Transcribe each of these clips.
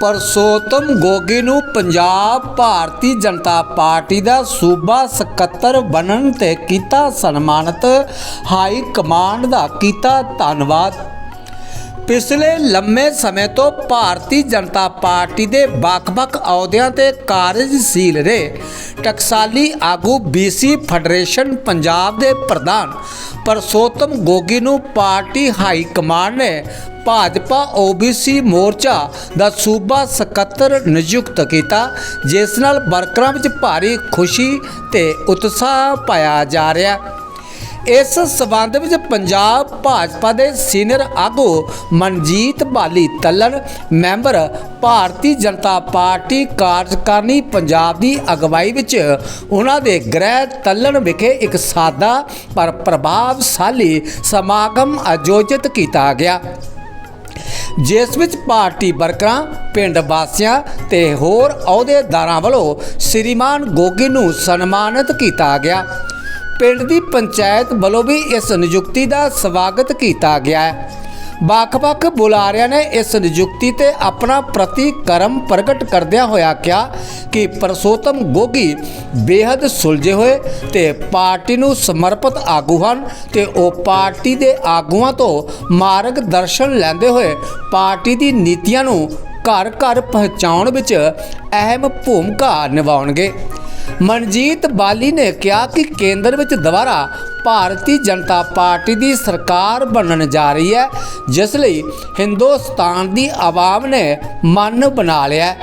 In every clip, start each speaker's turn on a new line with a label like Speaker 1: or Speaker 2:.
Speaker 1: ਪਰਸੋਤਮ ਗੋਗੀ ਨੂੰ ਪੰਜਾਬ ਭਾਰਤੀ ਜਨਤਾ ਪਾਰਟੀ ਦਾ ਸੂਬਾ ਸਕੱਤਰ ਬਣਨ ਤੇ ਕੀਤਾ ਸਨਮਾਨਿਤ, ਹਾਈ ਕਮਾਂਡ ਦਾ ਕੀਤਾ ਧੰਨਵਾਦ। ਪਿਛਲੇ ਲੰਮੇ ਸਮੇਂ ਤੋਂ ਭਾਰਤੀ ਜਨਤਾ ਪਾਰਟੀ ਦੇ ਵੱਖ-ਵੱਖ ਅਹੁਦਿਆਂ ਤੇ ਕਾਰਜਸ਼ੀਲ ਰਹੇ। ਟਕਸਾਲੀ ਆਗੂ ਬੀਸੀ ਫੈਡਰੇਸ਼ਨ ਪੰਜਾਬ ਦੇ ਪ੍ਰਧਾਨ ਪਰਸੋਤਮ ਗੋਗੀ ਨੂੰ ਪਾਰਟੀ ਹਾਈ ਕਮਾਂਡ ਨੇ ਭਾਜਪਾ ਓਬੀਸੀ ਮੋਰਚਾ ਦਾ ਸੂਬਾ ਸਕੱਤਰ ਨਿਯੁਕਤ ਕੀਤਾ, ਜਿਸ ਨਾਲ ਵਰਕਰਾਂ ਵਿੱਚ ਭਾਰੀ ਖੁਸ਼ੀ ਤੇ ਉਤਸ਼ਾਹ ਪਾਇਆ ਜਾ ਰਿਹਾ। ਇਸ ਸਬੰਧ ਵਿੱਚ ਪੰਜਾਬ ਭਾਜਪਾ ਦੇ ਸੀਨੀਅਰ ਆਗੂ ਮਨਜੀਤ ਬਾਲੀ ਤੱਲਣ ਮੈਂਬਰ ਭਾਰਤੀ ਜਨਤਾ ਪਾਰਟੀ ਕਾਰਜਕਾਰਨੀ ਪੰਜਾਬ ਦੀ ਅਗਵਾਈ ਵਿੱਚ ਉਹਨਾਂ ਦੇ ਗ੍ਰਹਿ ਤੱਲਣ ਵਿਖੇ ਇੱਕ ਸਾਦਾ ਪਰ ਪ੍ਰਭਾਵਸ਼ਾਲੀ ਸਮਾਗਮ ਆਯੋਜਿਤ ਕੀਤਾ ਗਿਆ। ਜਿਸ ਵਿੱਚ ਪਾਰਟੀ ਵਰਕਰਾਂ, ਪਿੰਡ ਵਾਸੀਆਂ ਤੇ ਹੋਰ ਅਹੁਦੇਦਾਰਾਂ ਵੱਲੋਂ ਸ੍ਰੀਮਾਨ ਗੋਗੀ ਨੂੰ ਸਨਮਾਨਿਤ ਕੀਤਾ ਗਿਆ। ਪਿੰਡ ਦੀ ਪੰਚਾਇਤ ਵੱਲੋਂ ਵੀ ਇਸ ਨਿਯੁਕਤੀ ਦਾ ਸਵਾਗਤ ਕੀਤਾ ਗਿਆ ਹੈ। ਵੱਖ-ਵੱਖ ਬੁਲਾਰਿਆਂ ਨੇ ਇਸ ਨਿਯੁਕਤੀ ਤੇ ਆਪਣਾ ਪ੍ਰਤੀਕਰਮ ਪ੍ਰਗਟ ਕਰਦਿਆਂ ਹੋਇਆ ਕਿਹਾ ਕਿ ਪਰਸੋਤਮ ਗੋਗੀ ਬੇहद ਸੁਲਝੇ ਹੋਏ ਤੇ ਪਾਰਟੀ ਨੂੰ ਸਮਰਪਿਤ ਆਗੂ ਹਨ ਤੇ ਉਹ ਪਾਰਟੀ ਦੇ ਆਗੂਆਂ ਤੋਂ ਮਾਰਗਦਰਸ਼ਨ ਲੈਂਦੇ ਹੋਏ ਪਾਰਟੀ ਦੀ ਨੀਤੀਆਂ ਨੂੰ ਘਰ ਘਰ ਪਹੁੰਚਾਉਣ ਵਿੱਚ ਅਹਿਮ ਭੂਮਿਕਾ ਨਿਭਾਉਣਗੇ। ਮਨਜੀਤ ਬਾਲੀ ਨੇ ਕਿਹਾ ਕਿ ਕੇਂਦਰ ਵਿੱਚ ਦੁਬਾਰਾ ਭਾਰਤੀ ਜਨਤਾ ਪਾਰਟੀ ਦੀ ਸਰਕਾਰ ਬਣਨ ਜਾ ਰਹੀ ਹੈ, ਜਿਸ ਲਈ ਹਿੰਦੁਸਤਾਨ ਦੀ ਆਵਾਮ ਨੇ ਮਨ ਬਣਾ ਲਿਆ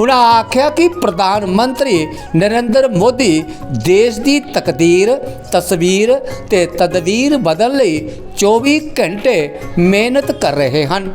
Speaker 1: ਉਹਨਾਂ ਆਖਿਆ ਕਿ ਪ੍ਰਧਾਨ ਮੰਤਰੀ ਨਰਿੰਦਰ ਮੋਦੀ ਦੇਸ਼ ਦੀ ਤਕਦੀਰ, ਤਸਵੀਰ ਤੇ ਤਦਵੀਰ ਬਦਲਣ ਲਈ 24 ਘੰਟੇ ਮਿਹਨਤ ਕਰ ਰਹੇ ਹਨ।